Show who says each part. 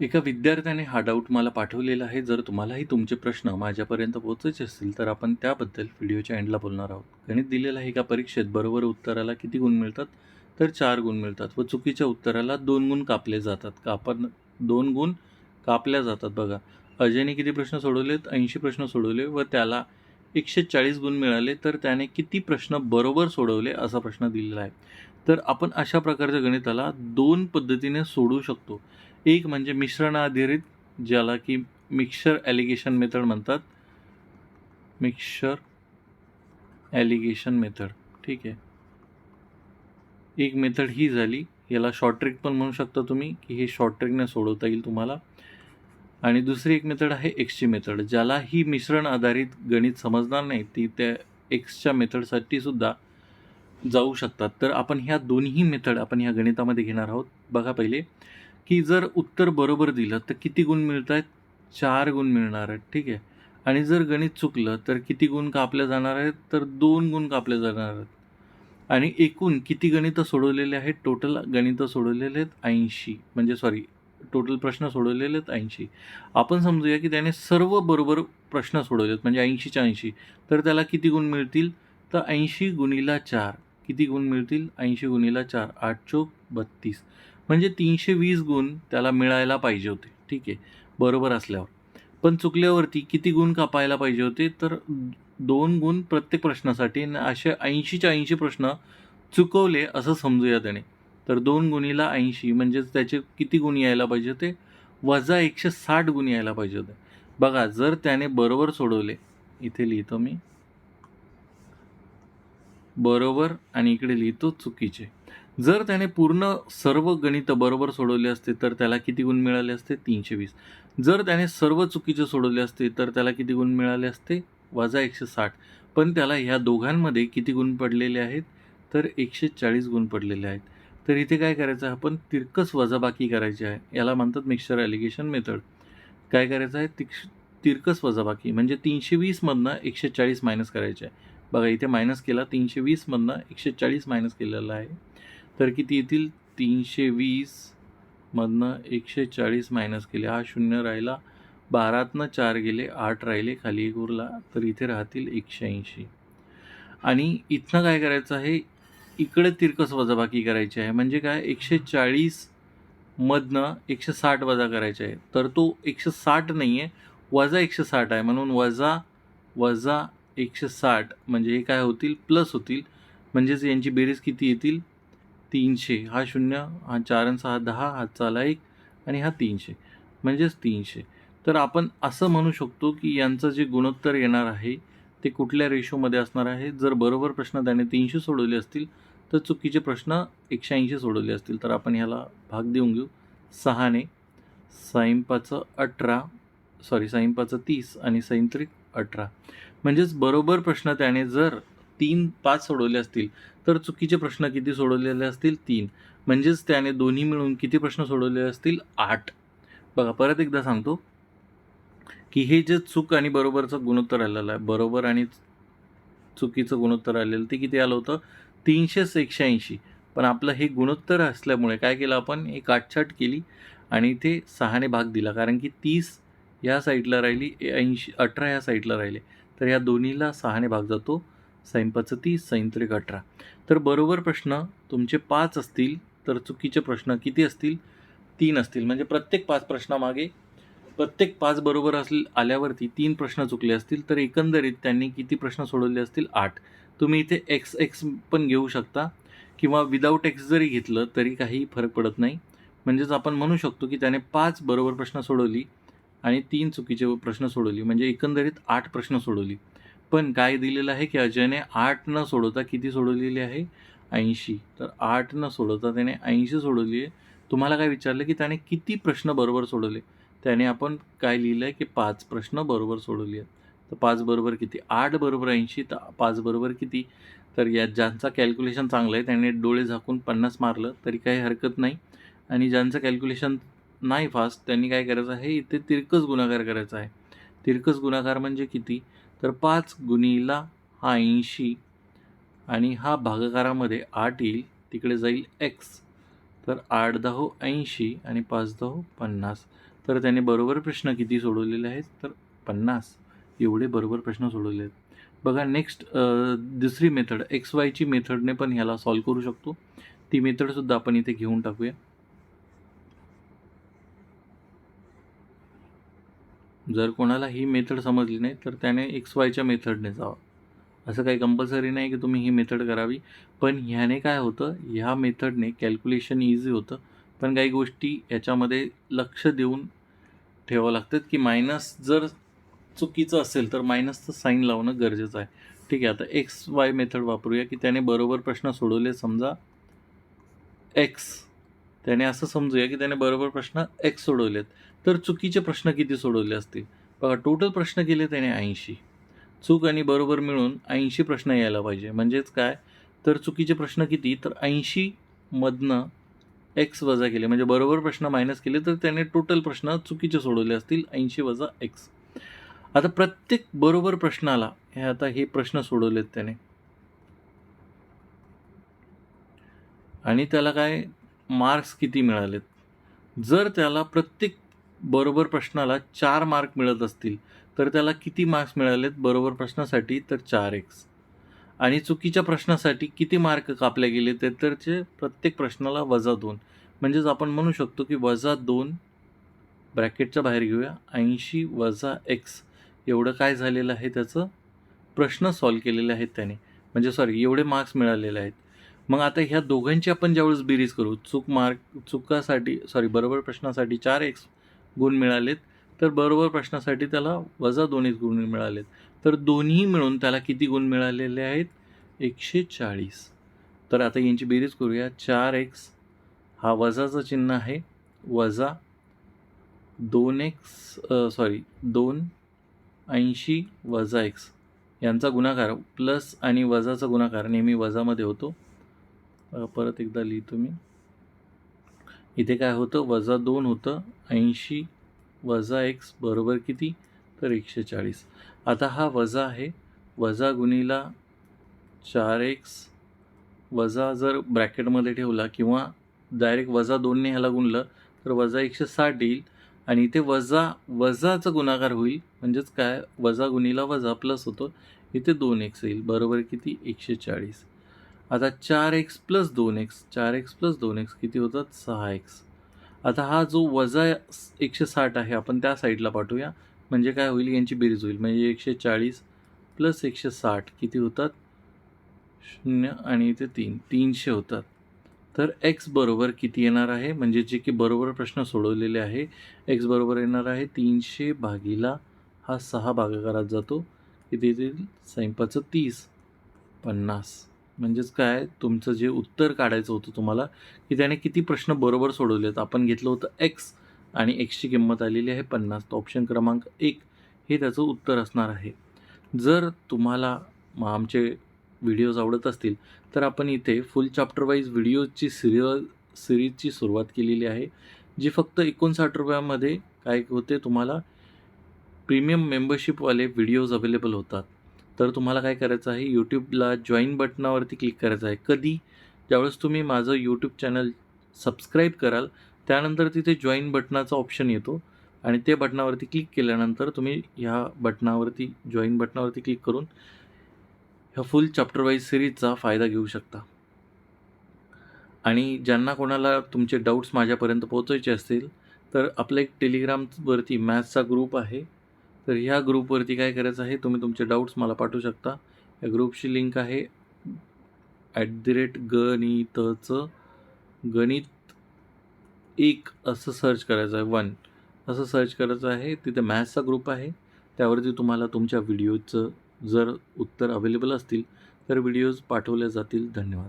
Speaker 1: एका विद्यार्थ्याने हा डाऊट मला पाठवलेला आहे. जर तुम्हालाही तुमचे प्रश्न माझ्यापर्यंत पोहोचायचे असतील तर आपण त्याबद्दल व्हिडिओच्या एंडला बोलणार आहोत. गणित दिलेलं आहे एका परीक्षेत? बरोबर उत्तराला किती गुण मिळतात? तर चार गुण मिळतात व चुकीच्या उत्तराला दोन गुण कापले जातात. कापण दोन गुण कापल्या जातात बघा. अजयने किती प्रश्न सोडवलेत? ऐंशी प्रश्न सोडवले व त्याला एकशे चाळीस गुण मिळाले तर त्याने किती प्रश्न बरोबर सोडवले असा प्रश्न दिलेला आहे. तर आपण अशा प्रकारच्या गणिताला दोन पद्धतीने सोडवू शकतो. एक म्हणजे मिश्रण आधारित ज्याला की मिक्सर ॲलिगेशन मेथड म्हणतात. Mixture alligation method. ठीक आहे. एक मेथड ही झाली. याला शॉर्ट ट्रिक पण म्हणू शकता तुम्ही की हे शॉर्ट ट्रिकने सोडवता येईल तुम्हाला. आणि दुसरी एक मेथड आहे एक्सची मेथड ज्याला ही मिश्रण आधारित गणित समजणार नाही. ती त्या एक्सच्या मेथडसाठी सुद्धा जाऊ शकतात. तर आपण ह्या दोन्ही मेथड आपण ह्या गणितामध्ये घेणार आहोत. बघा पहिले. की जर उत्तर बरोबर दिलं तर किती गुण मिळत आहेत चार गुण मिळणार आहेत ठीक आहे. आणि जर गणित चुकलं तर किती गुण कापले जाणार आहेत? तर दोन गुण कापले जाणार आहेत. आणि एकूण किती गणितं सोडवलेले आहेत? टोटल गणितं सोडवलेले आहेत ऐंशी. म्हणजे सॉरी टोटल प्रश्न सोडवलेले आहेत ऐंशी. आपण समजूया की त्याने सर्व बरोबर प्रश्न सोडवलेत म्हणजे ऐंशीच्या ऐंशी. तर त्याला किती गुण मिळतील? तर ऐंशी गुणीला चार. किती गुण मिळतील? ऐंशी गुणीला चार आठ चोक बत्तीस. म्हणजे तीनशे वीस गुण त्याला मिळायला पाहिजे होते. ठीक आहे? बरोबर असल्यावर. पण चुकल्यावरती किती गुण कापायला पाहिजे होते? तर दोन गुण प्रत्येक प्रश्नासाठी असे ऐंशीच्या ऐंशी प्रश्न चुकवले असं समजूया त्याने. तर दोन गुणीला ऐंशी म्हणजेच त्याचे किती गुण यायला पाहिजे होते? वजा एकशे साठ गुण यायला पाहिजे होते. बघा जर त्याने बरोबर सोडवले इथे लिहितो मी. बरोबर आणि इकडे लिहितो चुकीचे. जर त्याने पूर्ण सर्व गणित बरोबर सोडवले असते तर त्याला किती गुण मिळाले असते? तीनशे वीस. जर त्याने सर्व चुकीचे सोडवले असते तर त्याला किती गुण मिळाले असते? वजा एकशे साठ. पण त्याला ह्या दोघांमध्ये किती गुण पडलेले आहेत? तर एकशे चाळीस गुण पडलेले आहेत. तर इथे काय करायचं? आहे आपण तिरकस वजाबाकी करायची आहे. याला म्हणतात मिक्सचर ॲलिगेशन मेथड काय करायचं आहे? तिक्ष तिरकस वजाबाकी म्हणजे तीनशे वीसमधनं एकशे चाळीस मायनस करायचे आहे. बघा इथे मायनस केला तीनशे वीसमधनं एकशे चाळीस मायनस केलेला आहे. तर किती येतील? तीनशे वीसमधनं एकशे चाळीस मायनस केले. हा शून्य राहिला. बारातनं चार गेले आठ राहिले खाली एक उरला तर इथे राहतील एकशे ऐंशी आणि इथनं काय करायचं आहे? इकडे तिरकस वजाबाकी करायची आहे. म्हणजे काय? एकशे चाळीसमधनं एकशे साठ वजा करायचे आहे. तर तो एकशे साठ नाही आहे वजा एकशे साठ आहे. म्हणून वजा वजा एकशे साठ म्हणजे हे काय होतील? प्लस होतील. म्हणजेच यांची बेरीज किती येतील? तीनशे. हा शून्य हा चार आणि सहा दहा हातचाला एक आणि हा तीनशे. म्हणजेच तीनशे. तर आपण असं म्हणू शकतो की यांचं जे गुणोत्तर येणार आहे ते कुठल्या रेशोमध्ये असणार आहे? जर बरोबर प्रश्न त्याने तीनशे सोडवले असतील तर चुकीचे प्रश्न एकशे ऐंशी सोडवले असतील. तर आपण ह्याला भाग देऊन घेऊ. सहाने साईंपाचं अठरा सॉरी साईंपाचं तीस आणि सैंत्रिक अठरा. म्हणजेच बरोबर प्रश्न त्याने जर तीन पाच सोडवले असतील तर चुकीचे प्रश्न किती सोडवलेले असतील? तीन. म्हणजेच त्याने दोन्ही मिळून किती प्रश्न सोडवले असतील? आठ. बघा परत एकदा सांगतो. की हे जे चूक आणि बरोबरचं गुणोत्तर आलेलं आहे बरोबर आणि चुकीचं गुणोत्तर आलेलं ते किती आलं होतं? तीनशेच एकशे ऐंशी. पण आपलं हे गुणोत्तर असल्यामुळे काय केलं आपण? एक आठछाट केली आणि इथे सहाने भाग दिला. कारण की तीस या साईडला राहिली ऐंशी अठरा या साईडला राहिले. तर या दोन्हीला सहाने भाग जातो. सैंपाचं तीस सैंत्रिक अठरा तर बरोबर प्रश्न तुमचे पाच असतील तर चुकीचे प्रश्न किती असतील? तीन असतील. म्हणजे प्रत्येक पाच प्रश्नामागे प्रत्येक पाच बरोबर असले आल्यावरती तीन प्रश्न चुकले असतील तर एकंदरीत त्यांनी किती प्रश्न सोडवले असतील? आठ. तुम्ही इथे एक्स एक्स पण घेऊ शकता. किंवा विदाऊट एक्स जरी घेतलं तरी काही फरक पडत नाही. म्हणजेच आपण म्हणू शकतो की त्याने पाच बरोबर प्रश्न सोडवली आणि तीन चुकीचे प्रश्न सोडवली. म्हणजे एकंदरीत आठ प्रश्न सोडवली. पण काय दिलेलं आहे की अजयने आठ न सोडवता किती सोडवलेली आहे? ऐंशी. तर आठ न सोडवता त्याने ऐंशी सोडवली आहे. तुम्हाला काय विचारलं की त्याने किती प्रश्न बरोबर सोडवले? त्याने आपण काय लिहिलं आहे की पाच प्रश्न बरोबर सोडवली आहेत. तर पाच बरोबर किती? आठ बरोबर ऐंशी तर पाच बरोबर किती? तर या ज्यांचा कॅल्क्युलेशन चांगलं आहे त्याने डोळे झाकून पन्नास मारलं तरी काही हरकत नाही. आणि ज्यांचं कॅल्क्युलेशन नाही फास्ट त्यांनी काय करायचं आहे? इथे तिरकस गुणाकार करायचा आहे. तिरकस गुणाकार म्हणजे किती? तर पाच गुणीला हा ऐंशी आणि हा भागाकारामध्ये आठ येईल तिकडे जाईल एक्स तर आठ दहो ऐंशी आणि पाच दहो पन्नास. तर त्याने बरोबर प्रश्न किती सोडवलेले आहेत? तर पन्नास. एवढे बरोबर प्रश्न सोडवले आहेत. बघा नेक्स्ट दुसरी मेथड एक्स वायची मेथडने पण ह्याला सॉल्व करू शकतो. ती मेथडसुद्धा आपण इथे घेऊन टाकूया. जर कोणाला ही मेथड समजली नाही तर त्याने एक्स वायच्या मेथडने जावं. असं काही कंपल्सरी नाही की तुम्ही ही मेथड करावी पण ह्याने काय होतं ह्या मेथडने कॅल्क्युलेशन इझी होतं पण काही गोष्टी याच्यामध्ये लक्ष देऊन ठेवावं लागतात की मायनस जर चुकीचं असेल तर मायनसचं साईन लावणं गरजेचं आहे. ठीक आहे आता एक्स वाय मेथड वापरूया की त्याने बरोबर प्रश्न सोडवले समजा एक्स त्याने असं समजूया की त्याने बरोबर प्रश्न एक्स सोडवलेत. तर चुकीचे प्रश्न किती सोडवले असतील? बघा टोटल प्रश्न केले त्याने ऐंशी. चूक आणि बरोबर मिळून ऐंशी प्रश्न यायला पाहिजे. म्हणजेच काय? तर चुकीचे प्रश्न किती? तर ऐंशीमधनं एक्स वजा केले. म्हणजे बरोबर प्रश्न मायनस केले तर त्याने टोटल प्रश्न चुकीचे सोडवले असतील ऐंशी वजा एक्स आता प्रत्येक बरोबर प्रश्नाला हे आता हे प्रश्न सोडवलेत त्याने. आणि त्याला काय? मार्क्स किती मिळालेत? जर त्याला प्रत्येक बरोबर प्रश्नाला चार मार्क मिळत असतील तर त्याला किती मार्क्स मिळालेत बरोबर प्रश्नासाठी? तर चार एक्स आणि चुकीच्या प्रश्नासाठी किती मार्क कापले गेले ते तर ते प्रत्येक प्रश्नाला वजा दोन. म्हणजेच आपण म्हणू शकतो की वजा दोन ब्रॅकेटच्या बाहेर घेऊया ऐंशी वजा एक्स एवढं काय झालेलं आहे त्याचं? प्रश्न सॉल्व केलेले आहेत त्याने. म्हणजे सॉरी एवढे मार्क्स मिळालेले आहेत. मग आता ह्या दोघांची आपण ज्यावेळेस बेरीज करू चूक मार्क चुकासाठी सॉरी बरोबर प्रश्नासाठी चार एक्स गुण मिळालेत. तर बरोबर प्रश्नासाठी त्याला वजा दोन्हीच गुण मिळालेत. तर दोन्ही मिळून त्याला किती गुण मिळालेले आहेत? एकशे चाळीस. तर आता यांची बेरीज करूया. चार एक्स हा वजाचं चिन्ह आहे. वजा दोन एक्स सॉरी दोन ऐंशी वजा एक्स यांचा गुणाकार प्लस आणि वजाचा गुणाकार नेहमी वजामध्ये होतो. परत एकदा लिहितो मी. इथे काय होतं? वजा दोन होतं. ऐंशी वजा एक्स बरोबर किती? तर एकशे चाळीस. आता हा वजा आहे. वजा गुणीला चार एक्स वजा जर ब्रॅकेटमध्ये ठेवला किंवा डायरेक्ट वजा दोनने ह्याला गुणलं तर वजा एकशे साठ येईल. आणि इथे वजा वजाचा गुणाकार होईल. म्हणजेच काय? वजा गुणीला वजा प्लस होतो. इथे दोन एक्स येईल. बरोबर किती? एकशे चाळीस. आता चार एक्स प्लस दोन एक्स चार एक्स प्लस दोन एक्स किती होतात? सहा एक्स आता हा जो वजा एकशे साठ आहे आपण त्या साईडला पाठवूया. म्हणजे काय होईल? यांची बेरीज होईल. म्हणजे एकशे चाळीस प्लस एकशे साठ किती होतात? शून्य आणि इथे तीन. तीनशे होतात. तर एक्स बरोबर किती येणार आहे? म्हणजे जे की बरोबर प्रश्न सोडवलेले आहे एक्स बरोबर येणार आहे तीनशे भागीला हा सहा भागाकारात जातो. किती येतील? सैंपाचं तीस. पन्नास. म्हणजेच काय तुमचं जे उत्तर काढायचं होतं तुम्हाला की त्याने किती प्रश्न बरोबर सोडवलेत. आपण घेतलं होतं एक्स आणि एक्सची किंमत आलेली आहे पन्नास. तर ऑप्शन क्रमांक एक हे त्याचं उत्तर असणार आहे. जर तुम्हाला आमचे व्हिडिओज आवडत असतील तर आपण इथे फुल चॅप्टरवाईज व्हिडिओजची व्हिडिओची सिरियल सिरीजची सुरुवात केलेली आहे जी फक्त एकोणसाठ रुपयामध्ये काय होते तुम्हाला प्रीमियम मेंबरशिपवाले व्हिडिओज अवेलेबल होतात. तर तुम्हाला काय करायचं आहे? यूट्यूबला जॉईन बटनावरती क्लिक करायचं आहे. कधी? ज्यावेळेस तुम्ही माझं यूट्यूब चॅनल सबस्क्राईब कराल त्यानंतर तिथे जॉईन बटनाचा ऑप्शन येतो आणि ते बटनावरती क्लिक केल्यानंतर तुम्ही ह्या बटनावरती जॉईन बटनावरती क्लिक करून ह्या फुल चॅप्टर वाईज सिरीजचा फायदा घेऊ शकता. आणि ज्यांना कोणाला तुमचे डाऊट्स माझ्यापर्यंत पोहोचायचे असतील तर आपलं एक टेलिग्रामवरती मॅथ्सचा ग्रुप आहे. तर ह्या ग्रुपवरती काय करायचं आहे तुम्ही तुमचे डाऊट्स मला पाठवू शकता. या ग्रुपची लिंक आहे ॲट दी रेट गणितचं. गणित एक असं सर्च करायचं आहे वन असं सर्च करायचं आहे तिथे मॅथ्सचा ग्रुप आहे. त्यावरती तुम्हाला तुमच्या व्हिडिओचं जर उत्तर अवेलेबल असतील तर व्हिडिओज पाठवल्या जातील. धन्यवाद.